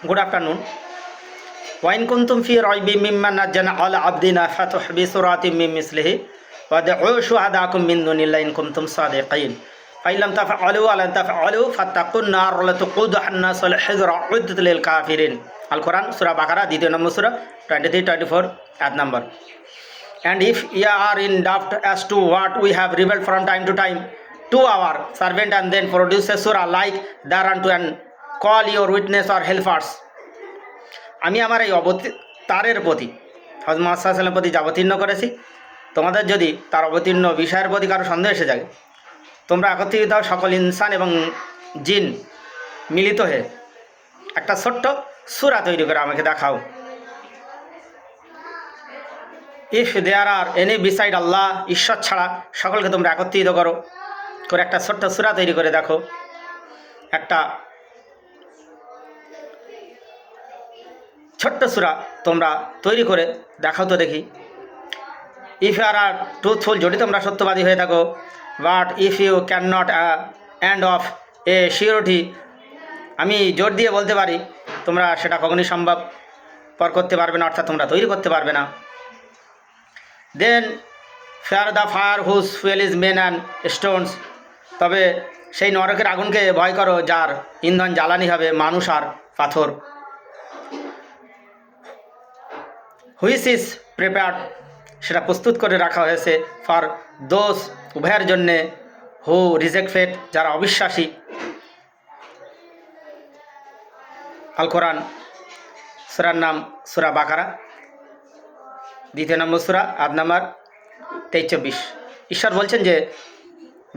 Good afternoon wine কুন্তুম ফি রয়বি মিম্মা নাজ্জানা আল আবদিনা B বিসুরাতি মিম মিসলিহি ওয়া দাউ শুহাদাকুম মিন দুনিল্লাহি ইন কুন্তুম সাদিকিন ফাইলাম তাফআলু আলান তাফআলু ফাত্তাকুন নার লাতুকুদাহান নাসুল হিজরা উদ্দাত লিল কাফিরিন আল কোরআন সূরা বাকারা দ্বিতীয় নম্বর সূরা 23 24 আট নম্বর। ইফ if আর ইন ডাফট doubt to what we have have from time to time to our servant and then then produce a surah like to and call your witness or helpers আমি আমার এই অবতারের প্রতি, হজরত মাসাল্লামের প্রতি যা অবতীর্ণ করেছি। তোমাদের যদি তার অবতীর্ণ বিষয়ের প্রতি কারও সন্দেহ এসে যায়, তোমরা একত্রিত সকল ইনসান এবং জিন মিলিত হয়ে। একটা ছোট্ট সুরা তৈরি করে আমাকে দেখাও। If there are any beside Allah ঈশ্বর ছাড়া সকলকে তোমরা একত্রিত করো। করে একটা ছোট্ট সুরা তৈরি করে দেখো। একটা ছোট্ট সুরা তোমরা তৈরি করে দেখাও তো দেখি। ইফ আর আর ট্রুথফুল যদি তোমরা সত্যবাদী হয়ে থাকো but if you can not and of a surety আমি জোর দিয়ে বলতে পারি, তোমরা সেটা কখনই সম্ভব পর করতে পারবে না, অর্থাৎ তোমরা তৈরি করতে পারবে না। Then fear the fire whose fuel is men and stones তবে সেই নরকের আগুনকে ভয় করো, যার ইন্ধন জ্বালানি হবে মানুষ আর পাথর। হুইস ইজ প্রিপেয়ার্ড সেটা প্রস্তুত করে রাখা হয়েছে ফর দোষ উভয়ের জন্যে হু রিজেক্টেড যারা অবিশ্বাসী। আল কোরআন সুরার নাম সুরা বাকারা। দ্বিতীয় নম্বর সুরা, আদ নাম্বার তেইশ চব্বিশ ঈশ্বর বলছেন যে,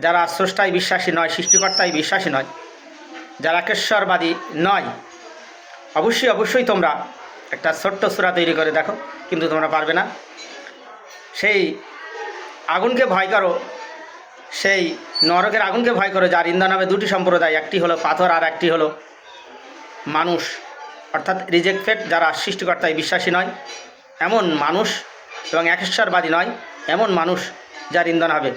যারা স্রষ্টায় বিশ্বাসী নয় সৃষ্টিকর্তায় বিশ্বাসী নয়, যারা কেশ্বরবাদী নয়, অবশ্যই অবশ্যই তোমরা একটা ছোট্ট সুরা তৈরি করে, দেখো, কিন্তু তোমরা পারবে না। সেই আগুনকে ভয় করো, সেই নরকের আগুনকে ভয় করো, যার ইন্ধন হবে দুটি সম্প্রদায়, একটি হলো পাথর আর একটি হলো মানুষ। অর্থাৎ রিজেক্টেড যারা সৃষ্টিকর্তায় বিশ্বাসী নয়, এমন মানুষ এবং একেশ্বরবাদী নয়, এমন মানুষ যার ইন্ধন হবে।